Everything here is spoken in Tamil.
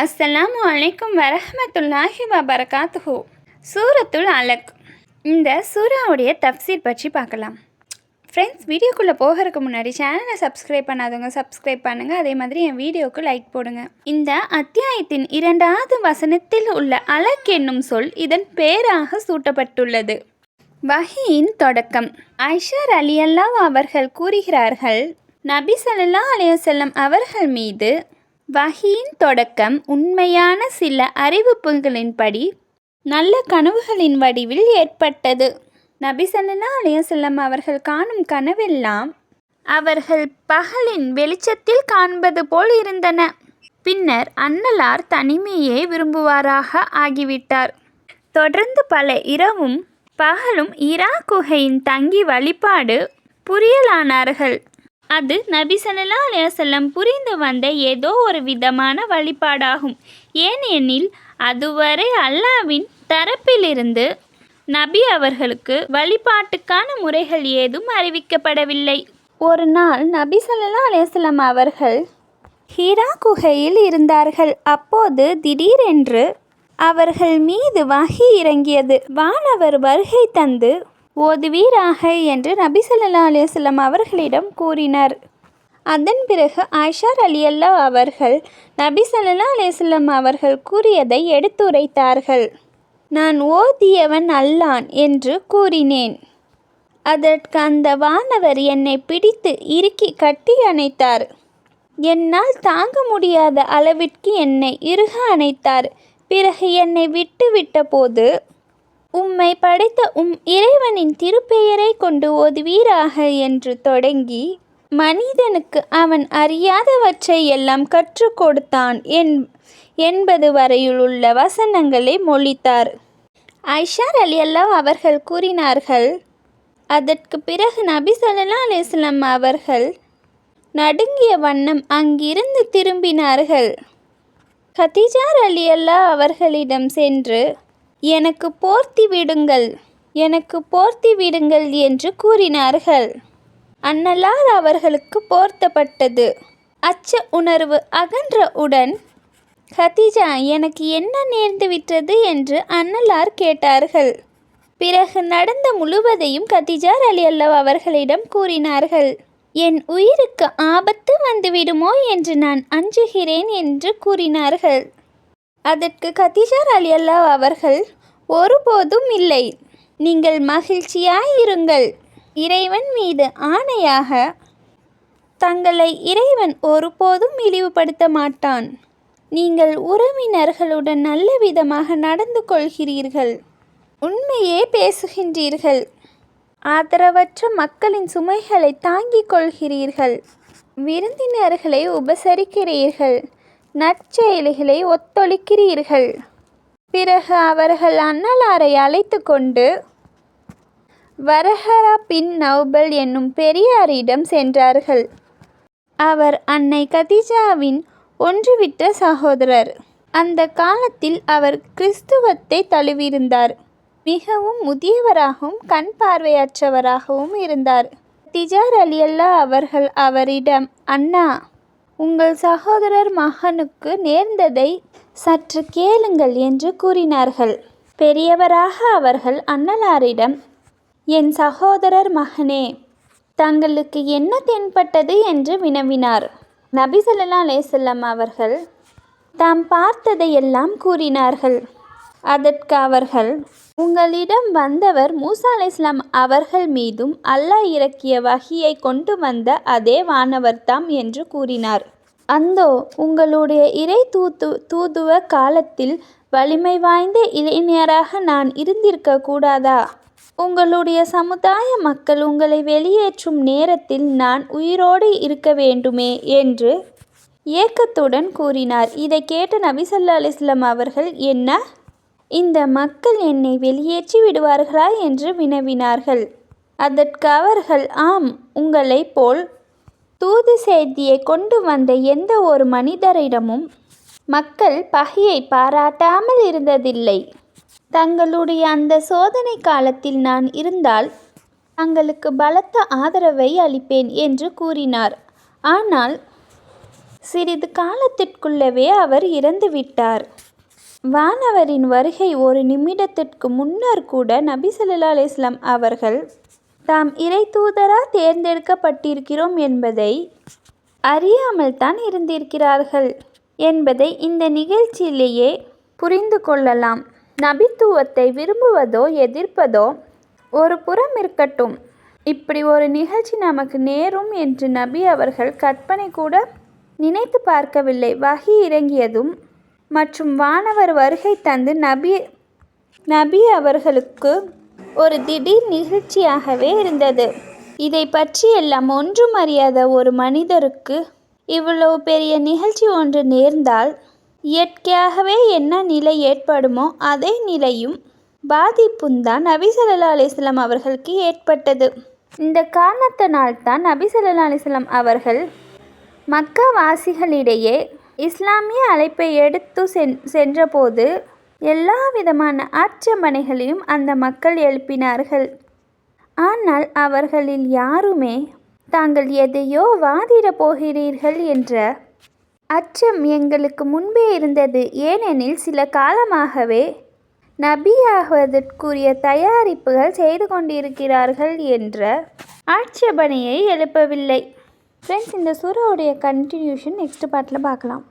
அஸ்ஸலாமு அலைக்கும் வரஹமத்துல்லாஹி வபரகாத்துஹு. சூரத்துல் அலக். இந்த சூராவுடைய தப்சீர் பற்றி பார்க்கலாம். ஃப்ரெண்ட்ஸ் வீடியோக்குள்ளே போகிறதுக்கு முன்னாடி சேனலை சப்ஸ்கிரைப் பண்ணாதவங்க சப்ஸ்கிரைப் பண்ணுங்கள் அதே மாதிரி என் வீடியோவுக்கு லைக் போடுங்க. இந்த அத்தியாயத்தின் இரண்டாவது வசனத்தில் உள்ள அலக் என்னும் சொல் இதன் பேராக சூட்டப்பட்டுள்ளது. வஹியின் தொடக்கம். ஐஷர் அலி அல்லாஹ் அவர்கள் கூறுகிறார்கள் நபி சல்லா அலைஹி அவர்கள் மீது வகியின் தொடக்கம் உண்மையான சில அறிவிப்புகளின்படி நல்ல கனவுகளின் வடிவில் ஏற்பட்டது. நபி அலையசல்லம் அவர்கள் காணும் கனவெல்லாம் அவர்கள் பகலின் வெளிச்சத்தில் காண்பது போல் இருந்தன. பின்னர் அன்னலார் தனிமையை விரும்புவாராக ஆகிவிட்டார். தொடர்ந்து பல இரவும் பகலும் இரா குகையின் தங்கி வழிபாடு புரியலானார்கள். அது நபி ஸல்லல்லாஹு புரிந்து வந்த ஏதோ ஒரு விதமான வழிபாடாகும். ஏனெனில் அதுவரை அல்லாவின் தரப்பிலிருந்து நபி அவர்களுக்கு வழிபாட்டுக்கான முறைகள் ஏதும் அறிவிக்கப்படவில்லை. ஒரு நாள் நபி சல்லா அலையாசல்லம் அவர்கள் ஹீரா குகையில் இருந்தார்கள். அப்போது திடீரென்று அவர்கள் மீது வகி இறங்கியது. வானவர் வருகை தந்து ஓதுவீராக என்று நபி சொல்லா அலுவலம் அவர்களிடம் கூறினார். அதன் பிறகு ஆயிஷார் அலி அல்லா அவர்கள் நபி சொல்லா அலுவலம் அவர்கள் கூறியதை எடுத்துரைத்தார்கள். நான் ஓதியவன் அல்லான் என்று கூறினேன். அதற்கு அந்த வானவர் என்னை பிடித்து இறுக்கி கட்டி அணைத்தார். என்னால் தாங்க முடியாத அளவிற்கு என்னை இறுக அணைத்தார். பிறகு என்னை விட்டுவிட்ட போது உம்மை படைத்த உம் இறைவனின் திருப்பெயரை கொண்டு ஓதுவீராக என்று தொடங்கி மனிதனுக்கு அவன் அறியாதவற்றை எல்லாம் கற்றுக் கொடுத்தான் என் என்பது வரையில் உள்ள வசனங்களை மொழித்தார். ஐஷார் அலி அல்லாஹ் அவர்கள் கூறினார்கள் அதற்கு பிறகு நபி சொல்லா அலிஸ்லாம் அவர்கள் நடுங்கிய வண்ணம் அங்கிருந்து திரும்பினார்கள். கதிஜார் அலி அல்லா அவர்களிடம் சென்று எனக்கு போர்த்தி விடுங்கள் எனக்கு போர்த்தி விடுங்கள் என்று கூறினார்கள். அன்னலார் அவர்களுக்கு போர்த்தப்பட்டது. அச்ச உணர்வு அகன்றவுடன் கதிஜா எனக்கு என்ன நேர்ந்து விட்டது? என்று அன்னலார் கேட்டார்கள். பிறகு நடந்த முழுவதையும் கதிஜார் அலி அல்லவ் அவர்களிடம் கூறினார்கள். என் உயிருக்கு ஆபத்து வந்துவிடுமோ? என்று நான் அஞ்சுகிறேன் என்று கூறினார்கள். அதற்கு கதிஜார் அலி அல்லா அவர்கள் ஒருபோதும் இல்லை. நீங்கள் மகிழ்ச்சியாயிருங்கள். இறைவன் மீது ஆணையாக தங்களை இறைவன் ஒருபோதும் இழிவுபடுத்த மாட்டான். நீங்கள் உறவினர்களுடன் நல்ல விதமாக நடந்து கொள்கிறீர்கள். உண்மையே பேசுகின்றீர்கள். ஆதரவற்ற மக்களின் சுமைகளை தாங்கிக் கொள்கிறீர்கள். விருந்தினர்களை உபசரிக்கிறீர்கள். நற்செயல்களை ஒத்தொழிக்கிறீர்கள். பிறகு அவர்கள் அன்னலாரை அழைத்து கொண்டு வரஹரா பின் நௌபல் என்னும் பெரியாரிடம் சென்றார்கள். அவர் அன்னை கதிஜாவின் ஒன்றுவிட்ட சகோதரர். அந்த காலத்தில் அவர் கிறிஸ்துவத்தை தழுவியிருந்தார். மிகவும் முதியவராகவும் கண் பார்வையற்றவராகவும் இருந்தார். திஜார் அலியல்லா அவர்கள் அவரிடம் அண்ணா உங்கள் சகோதரர் மகனுக்கு நேர்ந்ததை சற்று கேளுங்கள் என்று கூறினார்கள். பெரியவராக அவர்கள் அன்னலாரிடம் என் சகோதரர் மகனே தங்களுக்கு என்ன தென்பட்டது? என்று வினவினார். நபிசல்லா அலேசல்லம் அவர்கள் தாம் பார்த்ததையெல்லாம் கூறினார்கள். அதற்கு அவர்கள் உங்களிடம் வந்தவர் மூசா அலைஹிஸ்லாம் அவர்கள் மீதும் அல்லாஹ் இறக்கிய வகியை கொண்டு வந்த அதே வானவர்தாம் என்று கூறினார். அந்தோ உங்களுடைய இறை தூத்து தூதுவ காலத்தில் வலிமை வாய்ந்த இளைஞராக நான் இருந்திருக்க கூடாதா? உங்களுடைய சமுதாய மக்கள் உங்களை வெளியேற்றும் நேரத்தில் நான் உயிரோடு இருக்க வேண்டுமே என்று ஏக்கத்துடன் கூறினார். இதை கேட்ட நபிசல்லா அலிஸ்லாம் அவர்கள் என்ன? இந்த மக்கள் என்னை வெளியேற்றி விடுவார்களா என்று வினவினார்கள். அதற்கு அவர்கள் ஆம் உங்களைப் போல் தூது செய்தியை கொண்டு வந்த எந்த ஒரு மனிதரிடமும் மக்கள் பகையை பாராட்டாமல் இருந்ததில்லை. தங்களுடைய அந்த சோதனை காலத்தில் நான் இருந்தால் தங்களுக்கு பலத்த ஆதரவை அளிப்பேன் என்று கூறினார். ஆனால் சிறிது காலத்திற்குள்ளவே அவர் இறந்துவிட்டார். வானவரின் வருகை ஒரு நிமிடத்திற்கு முன்னர் கூட நபி ஸல்லல்லாஹு அலிஸ்லாம் அவர்கள் தாம் இறை தூதரா தேர்ந்தெடுக்கப்பட்டிருக்கிறோம் என்பதை அறியாமல் தான் இருந்திருக்கிறார்கள் என்பதை இந்த நிகழ்ச்சியிலேயே புரிந்து கொள்ளலாம். நபித்துவத்தை விரும்புவதோ எதிர்ப்பதோ ஒரு புறம் இருக்கட்டும். இப்படி ஒரு நிகழ்ச்சி நமக்கு நேரும் என்று நபி அவர்கள் கற்பனை கூட நினைத்து பார்க்கவில்லை. வகி இறங்கியதும் மற்றும் வானவர் வருகை தந்து நபி நபி அவர்களுக்கு ஒரு திடீர் நிகழ்ச்சியாகவே இருந்தது. இதை பற்றியெல்லாம் ஒன்றும் அறியாத ஒரு மனிதருக்கு இவ்வளவு பெரிய நிகழ்ச்சி ஒன்று நேர்ந்தால் இயற்கையாகவே என்ன நிலை ஏற்படுமோ அதே நிலையும் பாதிப்பும் தான் நபி அலிஸ்லாம் அவர்களுக்கு ஏற்பட்டது. இந்த காரணத்தினால்தான் நபி அலிஸ்லாம் அவர்கள் மக்கா வாசிகளிடையே இஸ்லாமிய அழைப்பை எடுத்து சென் சென்றபோது எல்லா விதமான ஆட்சேபனைகளையும் அந்த மக்கள் எழுப்பினார்கள். ஆனால் அவர்களில் யாருமே தாங்கள் எதையோ வாதிடப் போகிறீர்கள் என்ற அச்சம் எங்களுக்கு முன்பே இருந்தது. ஏனெனில் சில காலமாகவே நபியாகுவதற்குரிய தயாரிப்புகள் செய்து கொண்டிருக்கிறார்கள் என்ற ஆட்சேபனையை எழுப்பவில்லை. ஃப்ரெண்ட்ஸ் இந்த சூறாவுடைய கண்டினியூஷன் நெக்ஸ்ட் பார்ட்டில் பார்க்கலாம்.